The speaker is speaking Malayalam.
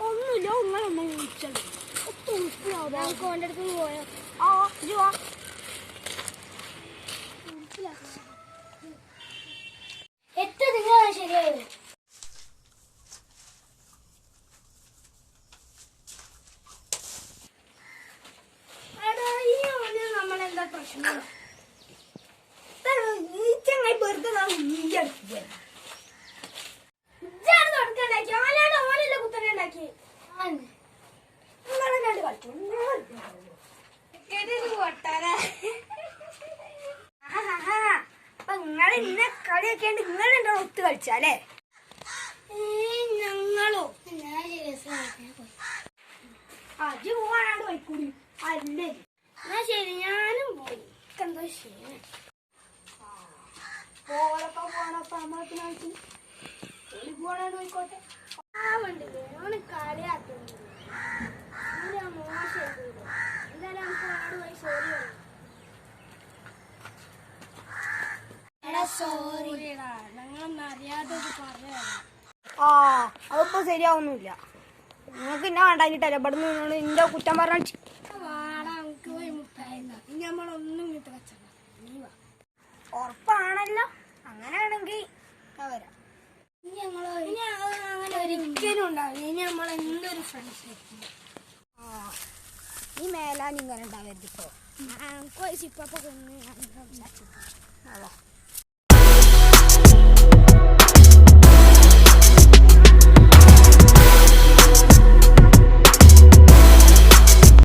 ഒന്നുമില്ല ഒന്നാലെണ്ണ ചോദിച്ചത് പോയോ? ആ ജോ കളിച്ചു അപ്പൊ നിങ്ങൾ ഇന്നെ കളിയൊക്കെയാണ്ട് നിങ്ങൾ എന്റെ ഒത്ത് കളിച്ചാലേ ഞങ്ങളോ അജ് പോവാനാണ്ട് പോയിക്കൂടി അല്ലേ മോശം എന്തായാലും നമുക്ക് ആട് സോറി അറിയാതെ ആ അതിപ്പോ ശരിയാവുന്നില്ല. നിങ്ങൾക്ക് എന്നെ വേണ്ടാഞ്ഞിട്ടല്ല ഇവിടെ നിന്ന് എന്റെ കുറ്റം പറഞ്ഞ ഉണ്ടാവില്ല ഇനി നമ്മൾ എന്തൊരു ഫ്രണ്ട്സ് ആ ഈ മേലാൻ ഇങ്ങനെ ഉണ്ടാവരുത് ഇപ്പോ സിപ്പപ്പൊ കൊന്ന് സംസാരിച്ചു